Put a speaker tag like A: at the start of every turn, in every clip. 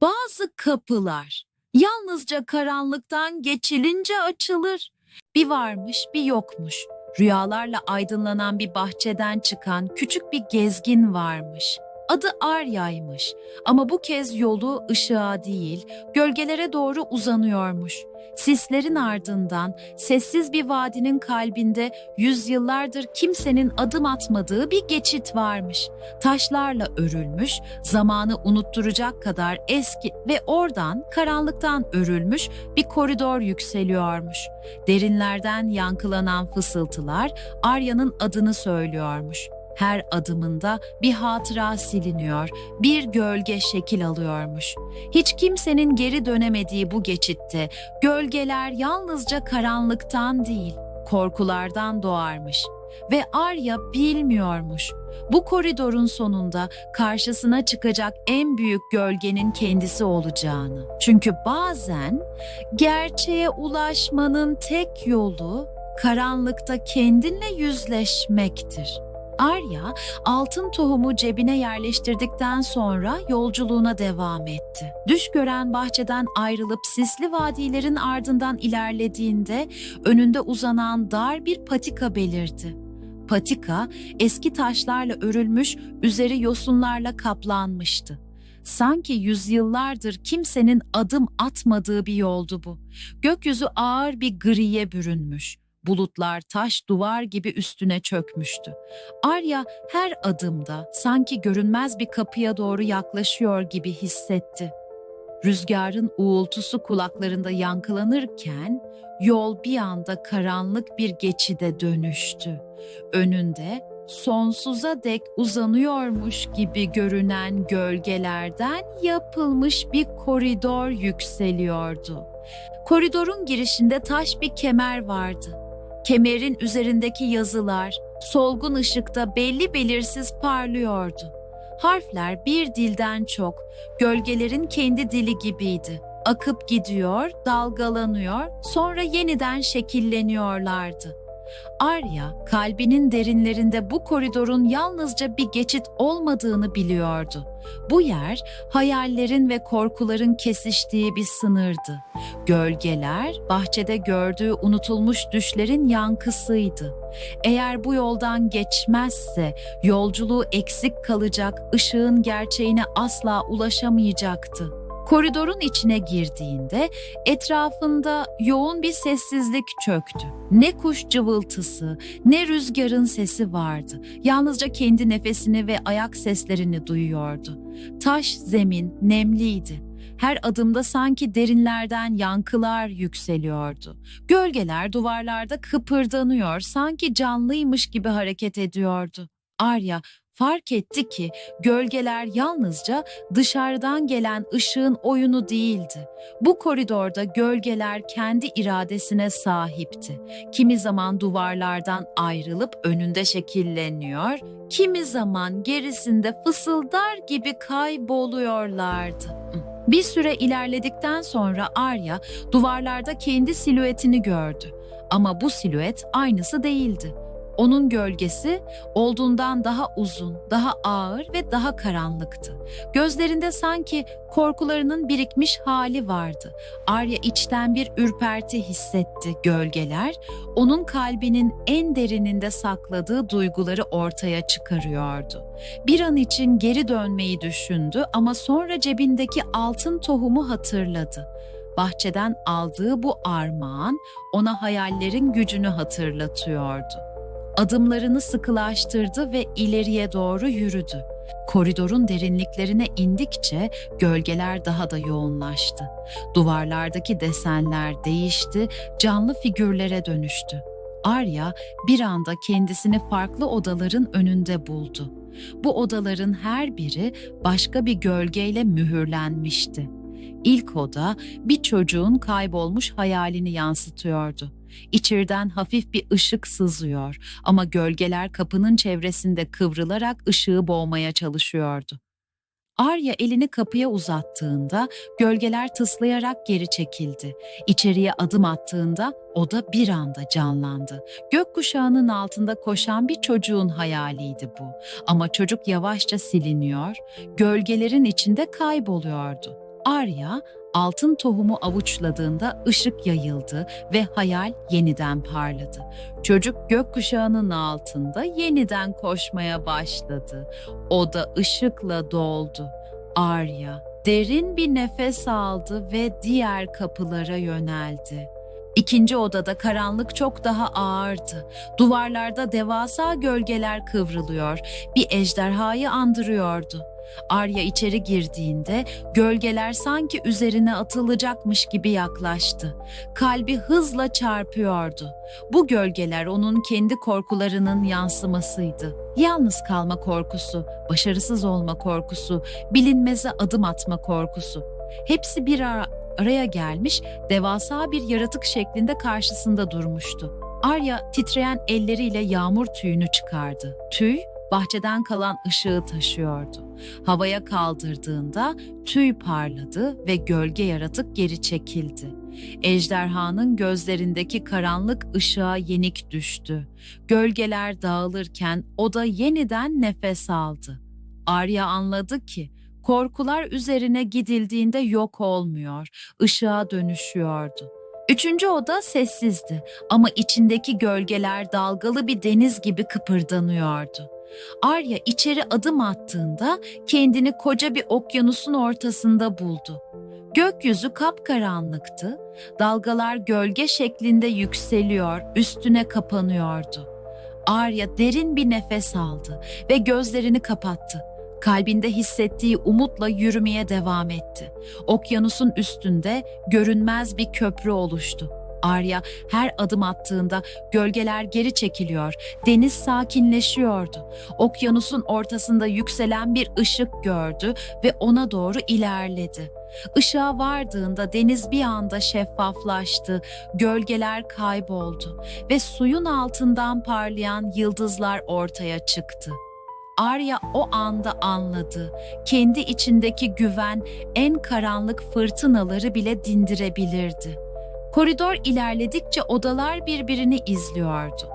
A: Bazı kapılar yalnızca karanlıktan geçilince açılır. Bir varmış, bir yokmuş. Rüyalarla aydınlanan bir bahçeden çıkan küçük bir gezgin varmış. Adı Arya'ymış ama bu kez yolu ışığa değil, gölgelere doğru uzanıyormuş. Sislerin ardından sessiz bir vadinin kalbinde yüzyıllardır kimsenin adım atmadığı bir geçit varmış. Taşlarla örülmüş, zamanı unutturacak kadar eski ve oradan karanlıktan örülmüş bir koridor yükseliyormuş. Derinlerden yankılanan fısıltılar Arya'nın adını söylüyormuş. Her adımında bir hatıra siliniyor, bir gölge şekil alıyormuş. Hiç kimsenin geri dönemediği bu geçitte gölgeler yalnızca karanlıktan değil, korkulardan doğarmış. Ve Arya bilmiyormuş. Bu koridorun sonunda karşısına çıkacak en büyük gölgenin kendisi olacağını. Çünkü bazen gerçeğe ulaşmanın tek yolu karanlıkta kendinle yüzleşmektir. Arya altın tohumu cebine yerleştirdikten sonra yolculuğuna devam etti. Düş gören bahçeden ayrılıp sisli vadilerin ardından ilerlediğinde önünde uzanan dar bir patika belirdi. Patika eski taşlarla örülmüş, üzeri yosunlarla kaplanmıştı. Sanki yüzyıllardır kimsenin adım atmadığı bir yoldu bu. Gökyüzü ağır bir griye bürünmüş. Bulutlar taş duvar gibi üstüne çökmüştü. Arya her adımda sanki görünmez bir kapıya doğru yaklaşıyor gibi hissetti. Rüzgarın uğultusu kulaklarında yankılanırken yol bir anda karanlık bir geçide dönüştü. Önünde sonsuza dek uzanıyormuş gibi görünen gölgelerden yapılmış bir koridor yükseliyordu. Koridorun girişinde taş bir kemer vardı. Kemerin üzerindeki yazılar solgun ışıkta belli belirsiz parlıyordu. Harfler bir dilden çok, gölgelerin kendi dili gibiydi. Akıp gidiyor, dalgalanıyor, sonra yeniden şekilleniyorlardı. Arya, kalbinin derinlerinde bu koridorun yalnızca bir geçit olmadığını biliyordu. Bu yer, hayallerin ve korkuların kesiştiği bir sınırdı. Gölgeler, bahçede gördüğü unutulmuş düşlerin yankısıydı. Eğer bu yoldan geçmezse yolculuğu eksik kalacak, ışığın gerçeğine asla ulaşamayacaktı. Koridorun içine girdiğinde etrafında yoğun bir sessizlik çöktü. Ne kuş cıvıltısı, ne rüzgarın sesi vardı. Yalnızca kendi nefesini ve ayak seslerini duyuyordu. Taş zemin nemliydi. Her adımda sanki derinlerden yankılar yükseliyordu. Gölgeler duvarlarda kıpırdanıyor, sanki canlıymış gibi hareket ediyordu. Arya fark etti ki gölgeler yalnızca dışarıdan gelen ışığın oyunu değildi. Bu koridorda gölgeler kendi iradesine sahipti. Kimi zaman duvarlardan ayrılıp önünde şekilleniyor, kimi zaman gerisinde fısıldar gibi kayboluyorlardı. Bir süre ilerledikten sonra Arya duvarlarda kendi silüetini gördü. Ama bu silüet aynısı değildi. Onun gölgesi olduğundan daha uzun, daha ağır ve daha karanlıktı. Gözlerinde sanki korkularının birikmiş hali vardı. Arya içten bir ürperti hissetti. Gölgeler onun kalbinin en derininde sakladığı duyguları ortaya çıkarıyordu. Bir an için geri dönmeyi düşündü ama sonra cebindeki altın tohumu hatırladı. Bahçeden aldığı bu armağan ona hayallerin gücünü hatırlatıyordu. Adımlarını sıkılaştırdı ve ileriye doğru yürüdü. Koridorun derinliklerine indikçe gölgeler daha da yoğunlaştı. Duvarlardaki desenler değişti, canlı figürlere dönüştü. Arya bir anda kendisini farklı odaların önünde buldu. Bu odaların her biri başka bir gölgeyle mühürlenmişti. İlk oda bir çocuğun kaybolmuş hayalini yansıtıyordu. İçeriden hafif bir ışık sızıyor ama gölgeler kapının çevresinde kıvrılarak ışığı boğmaya çalışıyordu. Arya elini kapıya uzattığında gölgeler tıslayarak geri çekildi. İçeriye adım attığında oda bir anda canlandı. Gökkuşağının altında koşan bir çocuğun hayaliydi bu. Ama çocuk yavaşça siliniyor, gölgelerin içinde kayboluyordu. Arya altın tohumu avuçladığında ışık yayıldı ve hayal yeniden parladı. Çocuk gökkuşağının altında yeniden koşmaya başladı. Oda ışıkla doldu. Arya derin bir nefes aldı ve diğer kapılara yöneldi. İkinci odada karanlık çok daha ağırdı. Duvarlarda devasa gölgeler kıvrılıyor, bir ejderhayı andırıyordu. Arya içeri girdiğinde gölgeler sanki üzerine atılacakmış gibi yaklaştı. Kalbi hızla çarpıyordu. Bu gölgeler onun kendi korkularının yansımasıydı. Yalnız kalma korkusu, başarısız olma korkusu, bilinmeze adım atma korkusu. Hepsi bir ara- araya gelmiş, devasa bir yaratık şeklinde karşısında durmuştu. Arya titreyen elleriyle yağmur tüyünü çıkardı. Tüy, bahçeden kalan ışığı taşıyordu. Havaya kaldırdığında tüy parladı ve gölge yaratık geri çekildi. Ejderhanın gözlerindeki karanlık ışığa yenik düştü. Gölgeler dağılırken o da yeniden nefes aldı. Arya anladı ki korkular üzerine gidildiğinde yok olmuyor, ışığa dönüşüyordu. Üçüncü oda sessizdi ama içindeki gölgeler dalgalı bir deniz gibi kıpırdanıyordu. Arya içeri adım attığında kendini koca bir okyanusun ortasında buldu. Gökyüzü kapkaranlıktı, dalgalar gölge şeklinde yükseliyor, üstüne kapanıyordu. Arya derin bir nefes aldı ve gözlerini kapattı. Kalbinde hissettiği umutla yürümeye devam etti. Okyanusun üstünde görünmez bir köprü oluştu. Arya her adım attığında gölgeler geri çekiliyor, deniz sakinleşiyordu. Okyanusun ortasında yükselen bir ışık gördü ve ona doğru ilerledi. Işığa vardığında deniz bir anda şeffaflaştı, gölgeler kayboldu ve suyun altından parlayan yıldızlar ortaya çıktı. Arya o anda anladı. Kendi içindeki güven en karanlık fırtınaları bile dindirebilirdi. Koridor ilerledikçe odalar birbirini izliyordu.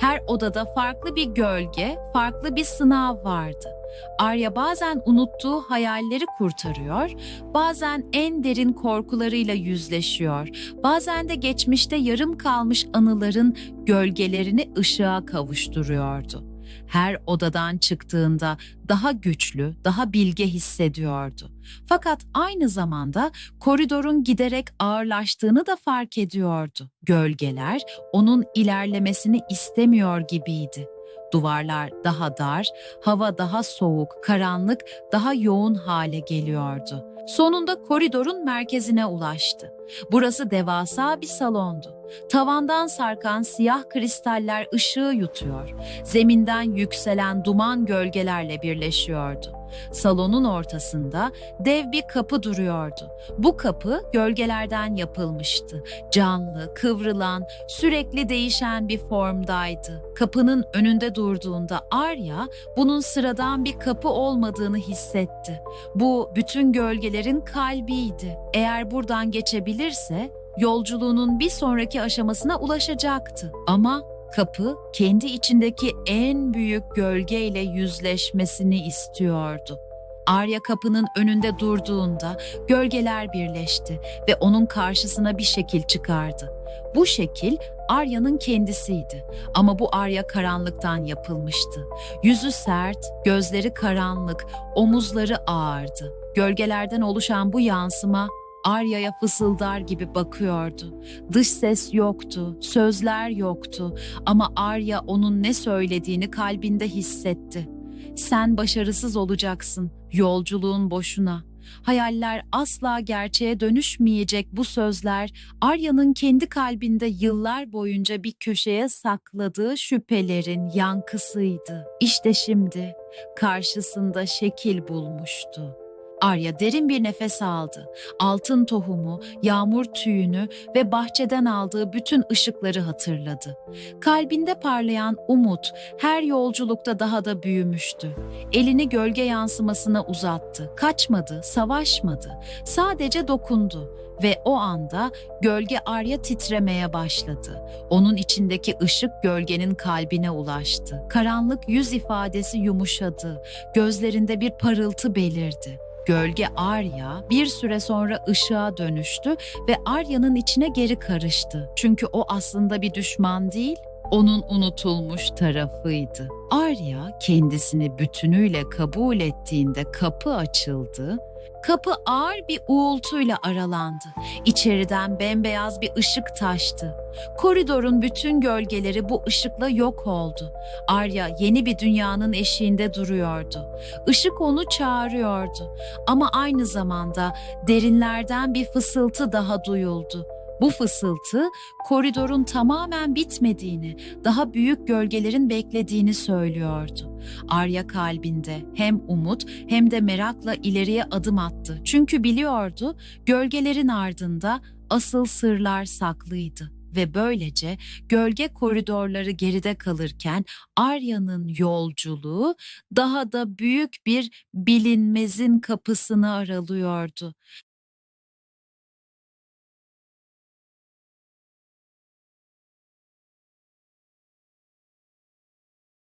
A: Her odada farklı bir gölge, farklı bir sınav vardı. Arya bazen unuttuğu hayalleri kurtarıyor, bazen en derin korkularıyla yüzleşiyor, bazen de geçmişte yarım kalmış anıların gölgelerini ışığa kavuşturuyordu. Her odadan çıktığında daha güçlü, daha bilge hissediyordu. Fakat aynı zamanda koridorun giderek ağırlaştığını da fark ediyordu. Gölgeler onun ilerlemesini istemiyor gibiydi. Duvarlar daha dar, hava daha soğuk, karanlık, daha yoğun hale geliyordu. Sonunda koridorun merkezine ulaştı. Burası devasa bir salondu. Tavandan sarkan siyah kristaller ışığı yutuyor. Zeminden yükselen duman gölgelerle birleşiyordu. Salonun ortasında dev bir kapı duruyordu. Bu kapı gölgelerden yapılmıştı. Canlı, kıvrılan, sürekli değişen bir formdaydı. Kapının önünde durduğunda Arya bunun sıradan bir kapı olmadığını hissetti. Bu bütün gölgelerin kalbiydi. Eğer buradan geçebilirse yolculuğunun bir sonraki aşamasına ulaşacaktı. Ama kapı kendi içindeki en büyük gölgeyle yüzleşmesini istiyordu. Arya kapının önünde durduğunda gölgeler birleşti ve onun karşısına bir şekil çıkardı. Bu şekil Arya'nın kendisiydi ama bu Arya karanlıktan yapılmıştı. Yüzü sert, gözleri karanlık, omuzları ağırdı. Gölgelerden oluşan bu yansıma Arya'ya fısıldar gibi bakıyordu. Dış ses yoktu, sözler yoktu ama Arya onun ne söylediğini kalbinde hissetti. Sen başarısız olacaksın, yolculuğun boşuna. Hayaller asla gerçeğe dönüşmeyecek bu sözler Arya'nın kendi kalbinde yıllar boyunca bir köşeye sakladığı şüphelerin yankısıydı. İşte şimdi karşısında şekil bulmuştu. Arya derin bir nefes aldı. Altın tohumu, yağmur tüyünü ve bahçeden aldığı bütün ışıkları hatırladı. Kalbinde parlayan umut her yolculukta daha da büyümüştü. Elini gölge yansımasına uzattı. Kaçmadı, savaşmadı. Sadece dokundu ve o anda gölge Arya titremeye başladı. Onun içindeki ışık gölgenin kalbine ulaştı. Karanlık yüz ifadesi yumuşadı. Gözlerinde bir parıltı belirdi. Gölge Arya bir süre sonra ışığa dönüştü ve Arya'nın içine geri karıştı. Çünkü o aslında bir düşman değil, onun unutulmuş tarafıydı. Arya kendisini bütünüyle kabul ettiğinde kapı açıldı. Kapı ağır bir uğultuyla aralandı. İçeriden bembeyaz bir ışık taştı. Koridorun bütün gölgeleri bu ışıkla yok oldu. Arya yeni bir dünyanın eşiğinde duruyordu. Işık onu çağırıyordu ama aynı zamanda derinlerden bir fısıltı daha duyuldu. Bu fısıltı koridorun tamamen bitmediğini, daha büyük gölgelerin beklediğini söylüyordu. Arya kalbinde hem umut hem de merakla ileriye adım attı. Çünkü biliyordu gölgelerin ardında asıl sırlar saklıydı ve böylece gölge koridorları geride kalırken Arya'nın yolculuğu daha da büyük bir bilinmezin kapısını aralıyordu.